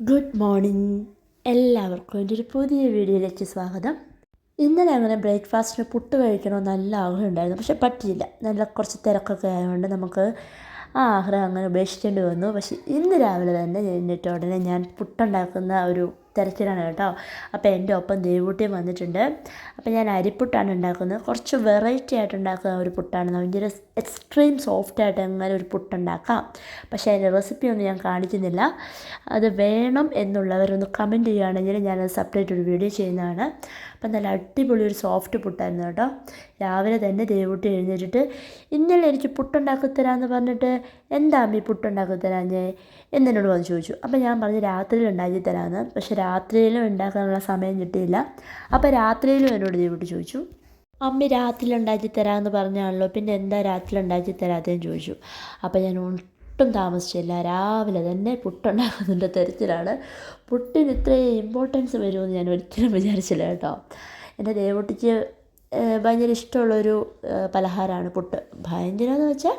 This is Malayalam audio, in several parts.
ഗുഡ് മോർണിംഗ് എല്ലാവർക്കും എന്റെ ഒരു പുതിയ വീഡിയോയിലേക്ക് സ്വാഗതം. ഇന്നലെ അങ്ങനെ ബ്രേക്ക്ഫാസ്റ്റിന് പുട്ട് കഴിക്കണമെന്ന് നല്ല ആഗ്രഹം ഉണ്ടായിരുന്നു. പക്ഷെ പറ്റിയില്ല. നല്ല കുറച്ച് തിരക്കൊക്കെ ആയതുകൊണ്ട് നമുക്ക് ആ ആഗ്രഹം അങ്ങനെ ഉപേക്ഷിക്കേണ്ടി വന്നു. പക്ഷേ ഇന്ന് രാവിലെ തന്നെ എഴുന്നേറ്റ ഉടനെ ഞാൻ പുട്ടുണ്ടാക്കുന്ന ഒരു തിരക്കിലാണ് കേട്ടോ. അപ്പോൾ എന്റെ ഒപ്പം ദേവൂട്ടിയും വന്നിട്ടുണ്ട്. അപ്പോൾ ഞാൻ അരിപ്പുട്ടാണ് ഉണ്ടാക്കുന്നത്. കുറച്ച് വെറൈറ്റി ആയിട്ട് ഉണ്ടാക്കുന്ന ഒരു പുട്ടാണ്. ഭയങ്കര എക്സ്ട്രീം സോഫ്റ്റ് ആയിട്ട് അങ്ങനെ ഒരു പുട്ടുണ്ടാക്കാം പക്ഷേ അതിന്റെ റെസിപ്പി ഒന്നും ഞാൻ കാണിക്കുന്നില്ല. അത് വേണം എന്നുള്ളവരൊന്ന് കമന്റ് ചെയ്യുകയാണെങ്കിൽ ഞാനത് സെപ്പറേറ്റ് ഒരു വീഡിയോ ചെയ്യുന്നതാണ്. അപ്പം നല്ല അടിപൊളി ഒരു സോഫ്റ്റ് പുട്ടായിരുന്നു കേട്ടോ. രാവിലെ തന്നെ ദേവൂട്ടി എഴുന്നേറ്റിട്ട് ഇന്നലെ എനിക്ക് പുട്ടുണ്ടാക്കി തരാമെന്ന് പറഞ്ഞിട്ട് എന്താ അമ്മി പുട്ടുണ്ടാക്കി തരാഞ്ഞേ? എന്നോട് വന്ന് ചോദിച്ചു. അപ്പം ഞാൻ പറഞ്ഞ് രാത്രിയിൽ ഉണ്ടാക്കി തരാമെന്ന് പക്ഷെ രാത്രിയിലും ഉണ്ടാക്കാനുള്ള സമയം കിട്ടിയില്ല. അപ്പോൾ രാത്രിയിലും എന്നോട് ഇതിനോട് ചോദിച്ചു. അമ്മ രാത്രിയിൽ ഉണ്ടാക്കി തരാമെന്ന് പറഞ്ഞാണല്ലോ പിന്നെ എന്താ രാത്രി ഉണ്ടാക്കി തരാത്തതെന്ന് ചോദിച്ചു. അപ്പോൾ ഞാൻ ഒട്ടും താമസിച്ചില്ല. രാവിലെ തന്നെ പുട്ടുണ്ടാക്കുന്നതിന്റെ തരത്തിലാണ്. പുട്ടിന് ഇത്രയും ഇമ്പോർട്ടൻസ് വരുമെന്ന് ഞാൻ ഒരിക്കലും വിചാരിച്ചില്ല കേട്ടോ. എന്റെ ദേവൂട്ടിക്ക് ഭയങ്കര ഇഷ്ടമുള്ളൊരു പലഹാരമാണ് പുട്ട്. ഭയങ്കര എന്ന് വെച്ചാൽ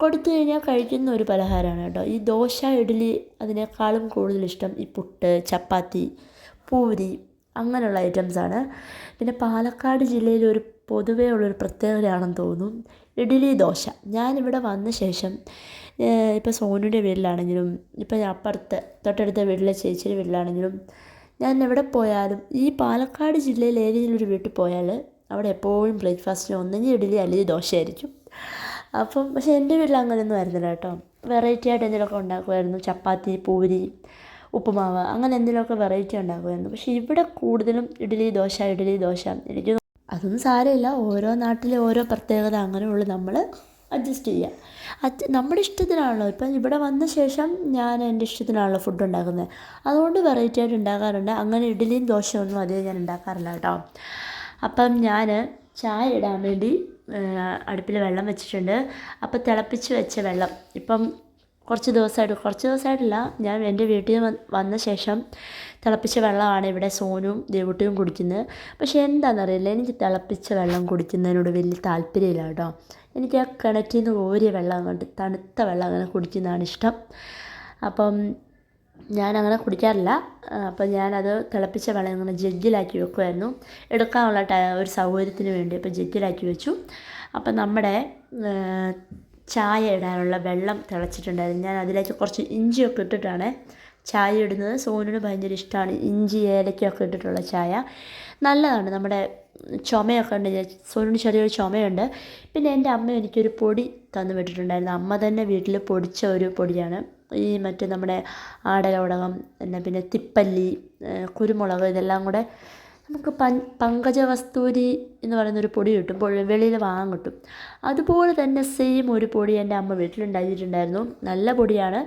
കൊടുത്തു കഴിഞ്ഞാൽ കഴിക്കുന്ന ഒരു പലഹാരമാണ് കേട്ടോ. ഈ ദോശ ഇഡ്ഡലി അതിനേക്കാളും കൂടുതൽ ഇഷ്ടം ഈ പുട്ട് ചപ്പാത്തി പൂരി അങ്ങനെയുള്ള ഐറ്റംസാണ് പിന്നെ പാലക്കാട് ജില്ലയിൽ ഒരു പൊതുവേ ഉള്ളൊരു പ്രത്യേകതയാണെന്ന് തോന്നുന്നു ഇഡ്ഡലി ദോശ. ഞാനിവിടെ വന്ന ശേഷം ഇപ്പോൾ സോനുവിന്റെ വീട്ടിലാണെങ്കിലും ഇപ്പോൾ അപ്പുറത്ത് തൊട്ടടുത്ത വീട്ടിലെ ചേച്ചിയുടെ വീട്ടിലാണെങ്കിലും ഞാൻ എവിടെ പോയാലും ഈ പാലക്കാട് ജില്ലയിൽ ഏതെങ്കിലും ഒരു വീട്ടിൽ പോയാൽ അവിടെ എപ്പോഴും ബ്രേക്ക്ഫാസ്റ്റിന് ഒന്നെങ്കിൽ ഇഡ്ഡലി അല്ലെങ്കിൽ ദോശയായിരിക്കും. അപ്പം പക്ഷേ എന്റെ വീട്ടിൽ അങ്ങനെയൊന്നും ആയിരുന്നില്ല കേട്ടോ. വെറൈറ്റി ആയിട്ട് എന്തെങ്കിലുമൊക്കെ ഉണ്ടാക്കുമായിരുന്നു. ചപ്പാത്തി പൂരി ഉപ്പുമാവ് അങ്ങനെ എന്തെങ്കിലുമൊക്കെ വെറൈറ്റി ഉണ്ടാക്കുമായിരുന്നു. പക്ഷേ ഇവിടെ കൂടുതലും ഇഡ്ഡലി ദോശ ഇഡ്ഡലി ദോശ. എനിക്ക് അതൊന്നും സാരമില്ല. ഓരോ നാട്ടിലെ ഓരോ പ്രത്യേകത അങ്ങനെയുള്ളൂ നമ്മൾ അഡ്ജസ്റ്റ് ചെയ്യുക അത് നമ്മുടെ ഇഷ്ടത്തിനാണല്ലോ. ഇപ്പം ഇവിടെ വന്ന ശേഷം ഞാൻ എന്റെ ഇഷ്ടത്തിനാണല്ലോ ഫുഡ് ഉണ്ടാക്കുന്നത്. അതുകൊണ്ട് വെറൈറ്റി ആയിട്ട് ഉണ്ടാക്കാറുണ്ട്. അങ്ങനെ ഇഡ്ഡലിയും ദോശയൊന്നും അധികം ഞാൻ ഉണ്ടാക്കാറില്ല കേട്ടോ. അപ്പം ഞാൻ ചായ ഇടാൻ വേണ്ടി അടുപ്പിൽ വെള്ളം വെച്ചിട്ടുണ്ട്. അപ്പോൾ തിളപ്പിച്ച് വെച്ച വെള്ളം. ഇപ്പം കുറച്ച് ദിവസമായിട്ട് കുറച്ച് ദിവസമായിട്ടില്ല ഞാൻ എന്റെ വീട്ടിൽ വന്ന ശേഷം തിളപ്പിച്ച വെള്ളമാണ് ഇവിടെ സോനും ദേവുട്ടിയും കുടിക്കുന്നത്. പക്ഷേ എന്താണെന്നറിയില്ല എനിക്ക് തിളപ്പിച്ച വെള്ളം കുടിക്കുന്നതിനോട് വലിയ താല്പര്യമില്ല കേട്ടോ. എനിക്ക് ആ കിണറ്റിൽ നിന്ന് ഓരിയ വെള്ളം അങ്ങോട്ട് തണുത്ത വെള്ളം അങ്ങനെ കുടിക്കുന്നതാണ് ഇഷ്ടം. അപ്പം ഞാനങ്ങനെ കുടിക്കാറില്ല. അപ്പം ഞാനത് തിളപ്പിച്ച വെള്ളം ഇങ്ങനെ ജഗ്ഗിലാക്കി വെക്കുമായിരുന്നു എടുക്കാനുള്ള ഒരു സൗകര്യത്തിന് വേണ്ടി അപ്പം ജഗ്ഗിലാക്കി വെച്ചു. അപ്പം നമ്മുടെ ചായ ഇടാനുള്ള വെള്ളം തിളച്ചിട്ടുണ്ടായിരുന്നു. ഞാൻ അതിലേക്ക് കുറച്ച് ഇഞ്ചിയൊക്കെ ഇട്ടിട്ടാണ് ചായ ഇടുന്നത്. സോനുവിന് ഭയങ്കര ഇഷ്ടമാണ്. ഇഞ്ചി ഏലക്കൊക്കെ ഇട്ടിട്ടുള്ള ചായ. നല്ലതാണ്. നമ്മുടെ ചുമയൊക്കെ ഉണ്ട്. സോനിന് ചെറിയൊരു ചുമയുണ്ട്. പിന്നെ എന്റെ അമ്മ എനിക്കൊരു പൊടി തന്നു വിട്ടിട്ടുണ്ടായിരുന്നു. അമ്മ തന്നെ വീട്ടിൽ പൊടിച്ച ഒരു പൊടിയാണ്. ഈ മറ്റേ നമ്മുടെ ആടലോടകം പിന്നെ പിന്നെ തിപ്പല്ലി കുരുമുളക് ഇതെല്ലാം കൂടെ നമുക്ക് പൻ പങ്കജവസ്തൂരി എന്ന് പറയുന്നൊരു പൊടി കിട്ടും. വെളിയിൽ വാങ്ങാൻ കിട്ടും. അതുപോലെ തന്നെ സെയിം ഒരു പൊടി എന്റെ അമ്മ വീട്ടിലുണ്ടാക്കിയിട്ടുണ്ടായിരുന്നു. നല്ല പൊടിയാണ്.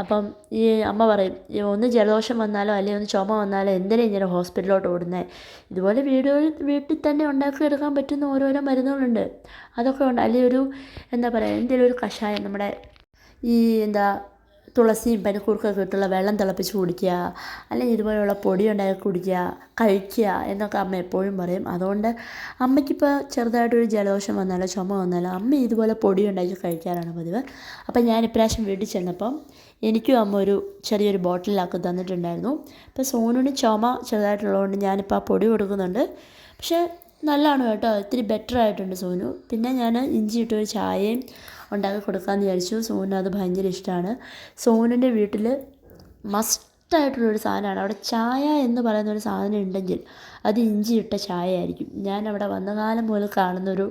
അപ്പം ഈ അമ്മ പറയും ഈ ഒന്ന് ജലദോഷം വന്നാലോ അല്ലെങ്കിൽ ഒന്ന് ചുമ വന്നാലോ എന്തിനാ ഇങ്ങനെ ഹോസ്പിറ്റലിലോട്ട് ഓടുന്നത് ഇതുപോലെ വീടുകളിൽ വീട്ടിൽ തന്നെ ഉണ്ടാക്കിയെടുക്കാൻ പറ്റുന്ന ഓരോരോ മരുന്നുകളുണ്ട്. അതൊക്കെ ഉണ്ട്. അല്ലെങ്കിൽ ഒരു എന്താ പറയുക എന്തെങ്കിലും ഒരു കഷായം നമ്മുടെ ഈ എന്താ തുളസിയും പനിക്കൂർക്കൊക്കെ ഇട്ടുള്ള വെള്ളം തിളപ്പിച്ച് കുടിക്കുക അല്ലെങ്കിൽ ഇതുപോലെയുള്ള പൊടി ഉണ്ടാക്കി കുടിക്കുക കഴിക്കുക എന്നൊക്കെ അമ്മ എപ്പോഴും പറയും. അതുകൊണ്ട് അമ്മയ്ക്കിപ്പോൾ ചെറുതായിട്ടൊരു ജലദോഷം വന്നാലോ ചുമ വന്നാലോ അമ്മ ഇതുപോലെ പൊടി ഉണ്ടാക്കി കഴിക്കാറാണ് പതിവ്. അപ്പം ഞാൻ ഇപ്രാവശ്യം വീട്ടിൽ ചെന്നപ്പം എനിക്കും അമ്മ ഒരു ചെറിയൊരു ബോട്ടിലാക്കി തന്നിട്ടുണ്ടായിരുന്നു. ഇപ്പോൾ സോനുവിന് ചുമ ചെറുതായിട്ടുള്ളതുകൊണ്ട് ഞാനിപ്പോൾ ആ പൊടി കൊടുക്കുന്നുണ്ട്. പക്ഷേ നല്ലതാണ് കേട്ടോ ഇത്തിരി ബെറ്റർ ആയിട്ടുണ്ട് സോനു. പിന്നെ ഞാൻ ഇഞ്ചി ഇട്ടൊരു ചായയും ഉണ്ടാക്കി കൊടുക്കാമെന്ന് വിചാരിച്ചു. സോനു അത് ഭയങ്കര ഇഷ്ടമാണ് സോനുന്റെ വീട്ടിൽ മസ്റ്റായിട്ടുള്ളൊരു സാധനമാണ്. അവിടെ ചായ എന്ന് പറയുന്ന ഒരു സാധനം ഉണ്ടെങ്കിൽ അത് ഇഞ്ചി ഇട്ട ചായ ആയിരിക്കും ഞാൻ അവിടെ വന്ന കാലം മുതൽ കാണുന്നൊരു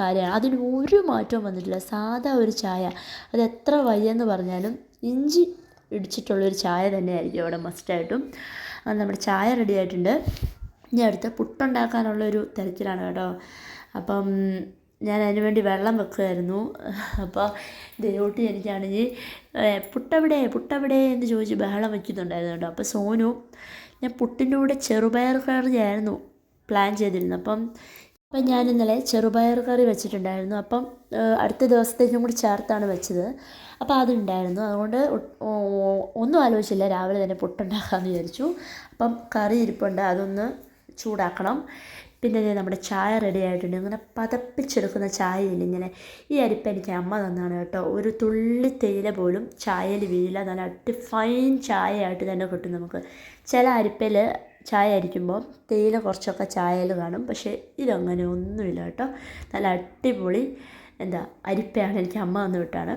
കാര്യമാണ് അതിന് ഒരു മാറ്റവും വന്നിട്ടില്ല. സാധാ ഒരു ചായ. അത് എത്ര വയ്യെന്ന് പറഞ്ഞാലും ഇഞ്ചി ഇടിച്ചിട്ടുള്ളൊരു ചായ തന്നെയായിരിക്കും അവിടെ മസ്റ്റായിട്ടും. അത് നമ്മുടെ ചായ റെഡി ആയിട്ടുണ്ട് ഇനി അടുത്ത് പുട്ടുണ്ടാക്കാനുള്ളൊരു തിരക്കിലാണ് കേട്ടോ. അപ്പം ഞാൻ അതിന് വേണ്ടി വെള്ളം വെക്കുമായിരുന്നു അപ്പോൾ ദേവൂട്ടി എനിക്കാണെങ്കിൽ പുട്ടവിടെ പുട്ടവിടെ എന്ന് ചോദിച്ച് ബഹളം വയ്ക്കുന്നുണ്ടായിരുന്നു കേട്ടോ. അപ്പോൾ സോനു ഞാൻ പുട്ടിന്റെ കൂടെ ചെറുപയർ കറിയായിരുന്നു പ്ലാൻ ചെയ്തിരുന്നത്. അപ്പം അപ്പം ഞാൻ ഇന്നലെ ചെറുപയർ കറി വെച്ചിട്ടുണ്ടായിരുന്നു. അപ്പം അടുത്ത ദിവസത്തേക്കും കൂടി ചേർത്താണ് വെച്ചത്. അപ്പോൾ അതുണ്ടായിരുന്നു. അതുകൊണ്ട് ഒന്നും ആലോചിച്ചില്ല. രാവിലെ തന്നെ പുട്ടുണ്ടാക്കാമെന്ന് വിചാരിച്ചു. അപ്പം കറി ഇരിപ്പുണ്ട്. അതൊന്ന് ചൂടാക്കണം. പിന്നെ ദേ നമ്മുടെ ചായ റെഡി ആയിട്ടുണ്ട്. ഇങ്ങനെ പതപ്പിച്ചെടുക്കുന്ന ചായയില്ല ഇങ്ങനെ. ഈ അരിപ്പ എനിക്ക് അമ്മ തന്നാണ് കേട്ടോ. ഒരു തുള്ളി തേയില പോലും ചായയിൽ വീഴില്ല. നല്ല അടി ഫൈൻ ചായയായിട്ട് തന്നെ കിട്ടും നമുക്ക്. ചില അരിപ്പയിൽ ചായ അരിക്കുമ്പോൾ തേയില കുറച്ചൊക്കെ ചായയിൽ കാണും. പക്ഷേ ഇതങ്ങനെ ഒന്നുമില്ല കേട്ടോ. നല്ല അടിപൊളി എന്താ അരിപ്പയാണ് എനിക്ക് അമ്മ തന്നു വിട്ടാണ്.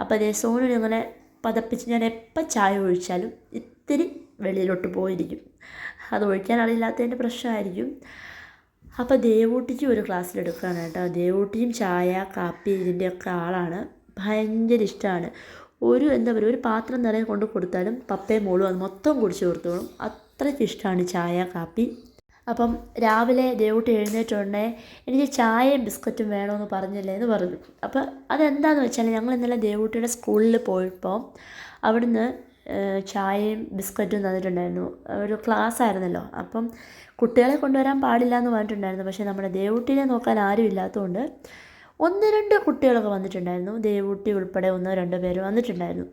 അപ്പോൾ അതേ സോണിന് ഇങ്ങനെ പതപ്പിച്ച് ഞാൻ എപ്പോൾ ചായ ഒഴിച്ചാലും ഇത്തിരി വെളിയിലോട്ട് പോയിരിക്കും. അത് ഒഴിക്കാൻ അറിയില്ലാത്തതിന്റെ പ്രശ്നമായിരിക്കും. അപ്പോൾ ദേവൂട്ടിക്ക് ഒരു ക്ലാസ്സിൽ ക്ലാസ്സിലെടുക്കുകയാണ് കേട്ടോ. ദേവൂട്ടിയും ചായ കാപ്പി ഇതിന്റെയൊക്കെ ആളാണ്. ഭയങ്കര ഇഷ്ടമാണ്. ഒരു എന്താ പറയുക ഒരു പാത്രം നിറയെ കൊണ്ട് കൊടുത്താലും പപ്പയും മോളും അത് മൊത്തം കുടിച്ചു കൊടുത്തോളും അത്രയ്ക്ക് ഇഷ്ടമാണ് ചായ കാപ്പി. അപ്പം രാവിലെ ദേവൂട്ടി എഴുന്നേറ്റുടനെ എനിക്ക് ചായയും ബിസ്ക്കറ്റും വേണമെന്ന് പറഞ്ഞില്ലേ എന്ന് പറഞ്ഞു. അപ്പോൾ അതെന്താണെന്ന് വെച്ചാൽ ഞങ്ങൾ ഇന്നലെ ദേവൂട്ടിയുടെ സ്കൂളിൽ പോയപ്പോൾ അവിടുന്ന് ചായയും ബിസ്ക്കറ്റും തന്നിട്ടുണ്ടായിരുന്നു. ഒരു ക്ലാസ് ആയിരുന്നല്ലോ. അപ്പം കുട്ടികളെ കൊണ്ടുവരാൻ പാടില്ല എന്ന് പറഞ്ഞിട്ടുണ്ടായിരുന്നു. പക്ഷേ നമ്മുടെ ദേവൂട്ടിനെ നോക്കാൻ ആരും ഇല്ലാത്തതുകൊണ്ട് ഒന്ന് രണ്ട് കുട്ടികളൊക്കെ വന്നിട്ടുണ്ടായിരുന്നു. ദേവൂട്ടി ഉൾപ്പെടെ ഒന്നോ രണ്ടോ പേര് വന്നിട്ടുണ്ടായിരുന്നു.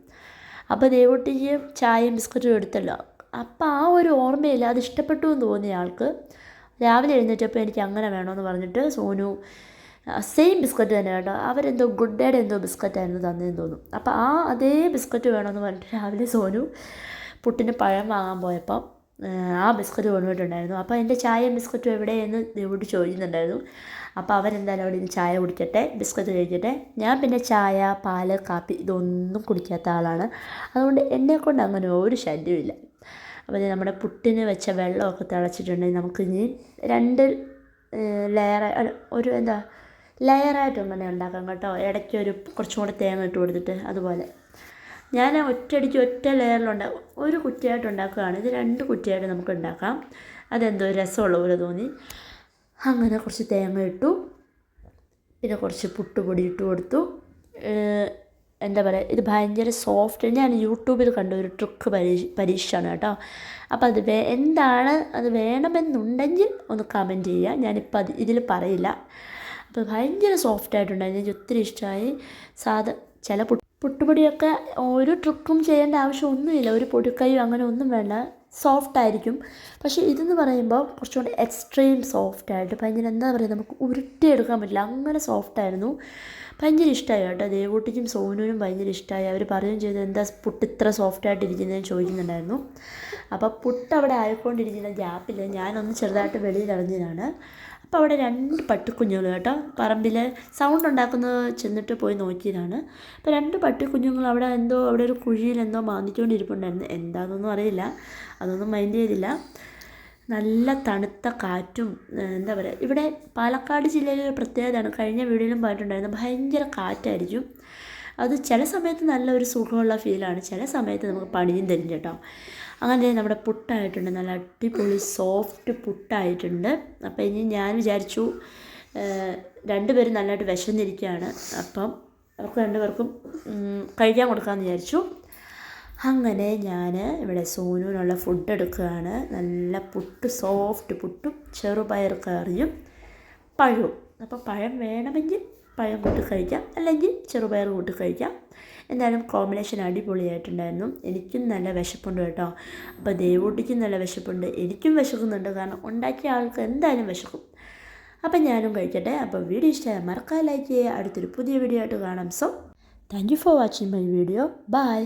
അപ്പോൾ ദേവൂട്ടിക്ക് ചായയും ബിസ്ക്കറ്റും എടുത്തല്ലോ. അപ്പോൾ ആ ഒരു ഓർമ്മയില്ല. അത് ഇഷ്ടപ്പെട്ടു എന്ന് തോന്നിയ ആൾക്ക് രാവിലെ എഴുന്നേറ്റപ്പോൾ എനിക്ക് അങ്ങനെ വേണമെന്ന് പറഞ്ഞിട്ട് സോനു സെയിം ബിസ്ക്കറ്റ് തന്നെ കേട്ടോ. അവരെന്തോ ഗുഡ് ഡേയുടെ എന്തോ ബിസ്ക്കറ്റായിരുന്നു തന്നതെന്ന് തോന്നും അപ്പോൾ ആ അതേ ബിസ്ക്കറ്റ് വേണമെന്ന് പറഞ്ഞിട്ട് രാവിലെ സോനു പുട്ടിന് പഴം വാങ്ങാൻ പോയപ്പോൾ ആ ബിസ്ക്കറ്റ് കൊണ്ടുപോയിട്ടുണ്ടായിരുന്നു. അപ്പോൾ എന്റെ ചായയും ബിസ്ക്കറ്റും എവിടെയെന്ന് ഇവിടെ ചോദിക്കുന്നുണ്ടായിരുന്നു. അപ്പോൾ അവരെന്തായാലും അവിടെ നിന്ന് ചായ കുടിക്കട്ടെ ബിസ്ക്കറ്റ് കഴിക്കട്ടെ. ഞാൻ പിന്നെ ചായ പാൽ കാപ്പി ഇതൊന്നും കുടിക്കാത്ത ആളാണ്. അതുകൊണ്ട് എന്നെക്കൊണ്ട് അങ്ങനെ ഒരു ശല്യമില്ല അപ്പോൾ നമ്മുടെ പുട്ടിന് വെച്ച വെള്ളമൊക്കെ തിളച്ചിട്ടുണ്ടെങ്കിൽ നമുക്കിനി രണ്ട് ലെയർ ഒരു എന്താ ലെയറായിട്ട് അങ്ങനെ ഉണ്ടാക്കാം കേട്ടോ. ഇടയ്ക്ക് ഒരു കുറച്ചും കൂടെ തേങ്ങ ഇട്ട് കൊടുത്തിട്ട് അതുപോലെ. ഞാൻ ഒറ്റയടിക്ക് ഒറ്റ ലെയറിലുണ്ടാക്കും ഒരു കുറ്റിയായിട്ട് ഉണ്ടാക്കുകയാണ്. ഇത് രണ്ട് കുറ്റിയായിട്ട് നമുക്ക് ഉണ്ടാക്കാം. അതെന്തോ രസമുള്ള പോലെ തോന്നി. അങ്ങനെ കുറച്ച് തേങ്ങ ഇട്ടു. പിന്നെ കുറച്ച് പുട്ടുപൊടി ഇട്ട് കൊടുത്തു. എന്താ പറയുക ഇത് ഭയങ്കര സോഫ്റ്റ് ഞാൻ യൂട്യൂബിൽ കണ്ട ഒരു ട്രിക്ക് പരീക്ഷ പരീക്ഷയാണ് കേട്ടോ. അപ്പോൾ അത് വേ എന്താണ്? അത് വേണമെന്നുണ്ടെങ്കിൽ ഒന്ന് കമന്റ് ചെയ്യുക. ഞാനിപ്പോൾ അത് ഇതിൽ പറയില്ല. ഭയങ്കര സോഫ്റ്റ് ആയിട്ടുണ്ടായിരുന്നു എനിക്ക് ഒത്തിരി ഇഷ്ടമായി സാധാ ചില പുട്ട് പുട്ടുപൊടിയൊക്കെ ഒരു ട്രിക്കും ചെയ്യേണ്ട ആവശ്യമൊന്നുമില്ല. ഒരു പൊടിക്കൈയും അങ്ങനെ ഒന്നും വേണ്ട. സോഫ്റ്റ് ആയിരിക്കും. പക്ഷേ ഇതെന്ന് പറയുമ്പോൾ കുറച്ചുകൂടി എക്സ്ട്രീം സോഫ്റ്റ് ആയിട്ട് ഭയങ്കര എന്താ പറയുക നമുക്ക് ഉരുട്ടിയെടുക്കാൻ പറ്റില്ല. അങ്ങനെ സോഫ്റ്റ് ആയിരുന്നു. ഭയങ്കര ഇഷ്ടമായി കേട്ടോ. ദേവൂട്ടിക്കും സോനുവിനും ഭയങ്കര ഇഷ്ടമായി അവർ പറയുകയും ചെയ്തു എന്താ പുട്ട് ഇത്ര സോഫ്റ്റ് ആയിട്ട് ഇരിക്കുന്നതെന്ന് ചോദിക്കുന്നുണ്ടായിരുന്നു. അപ്പോൾ പുട്ട് അവിടെ ആയിക്കൊണ്ടിരിക്കുന്ന ഗ്യാപ്പിൽ ഞാനൊന്ന് ചെറുതായിട്ട് വെളിയിൽ ഇറങ്ങിയതാണ്. അപ്പോൾ അവിടെ രണ്ട് പട്ടിക്കുഞ്ഞുങ്ങൾ കേട്ടോ. പറമ്പിൽ സൗണ്ട് ഉണ്ടാക്കുന്നത് ചെന്നിട്ട് പോയി നോക്കിയതാണ്. അപ്പോൾ രണ്ട് പട്ടിക്കുഞ്ഞുങ്ങൾ അവിടെ എന്തോ അവിടെ ഒരു കുഴിയിൽ എന്തോ മാന്തിച്ചുകൊണ്ടിരിപ്പുണ്ടായിരുന്നു എന്താണെന്നൊന്നും അറിയില്ല. അതൊന്നും മൈൻഡ് ചെയ്തില്ല. നല്ല തണുത്ത കാറ്റും എന്താ പറയുക ഇവിടെ പാലക്കാട് ജില്ലയിലെ ഒരു പ്രത്യേകതയാണ്. കഴിഞ്ഞ വീഡിയോയിലും പറഞ്ഞിട്ടുണ്ടായിരുന്നു ഭയങ്കര കാറ്റായിരിക്കും. അത് ചില സമയത്ത് നല്ലൊരു സുഖമുള്ള ഫീലാണ് ചില സമയത്ത് നമുക്ക് പണിയും തരും കേട്ടോ. അങ്ങനെ നമ്മുടെ പുട്ടായിട്ടുണ്ട്. നല്ല അടിപൊളി സോഫ്റ്റ് പുട്ടായിട്ടുണ്ട്. അപ്പോൾ ഇനി ഞാൻ വിചാരിച്ചു രണ്ടുപേരും നല്ലതായിട്ട് വിശന്നിരിക്കുകയാണ്. അപ്പം അവർക്ക് രണ്ടുപേർക്കും കഴിക്കാൻ കൊടുക്കാമെന്ന് വിചാരിച്ചു. അങ്ങനെ ഞാൻ ഇവിടെ സോനുവിനുള്ള ഫുഡ് എടുക്കുകയാണ്. നല്ല പുട്ട് സോഫ്റ്റ് പുട്ടും ചെറുപയർ കറിയും പഴവും. അപ്പോൾ പഴം വേണമെങ്കിൽ പഴം കൂട്ടി കഴിക്കാം. അല്ലെങ്കിൽ ചെറുപയർ കൂട്ടി കഴിക്കാം. എന്തായാലും കോമ്പിനേഷൻ അടിപൊളിയായിട്ടുണ്ടായിരുന്നു. എനിക്കും നല്ല വിശപ്പുണ്ട് കേട്ടോ. അപ്പോൾ ദേവൂട്ടിക്കും നല്ല വിശപ്പുണ്ട്. എനിക്കും വിശക്കുന്നുണ്ട്. കാരണം ഉണ്ടാക്കിയ ആൾക്ക് എന്തായാലും വിശക്കും. അപ്പം ഞാനും കഴിക്കട്ടെ. അപ്പോൾ വീഡിയോ ഇഷ്ടമായ മറക്കാൻ ലൈക്ക് ചെയ്യുക. അടുത്തൊരു പുതിയ വീഡിയോ ആയിട്ട് കാണാം. So thank you for watching my video bye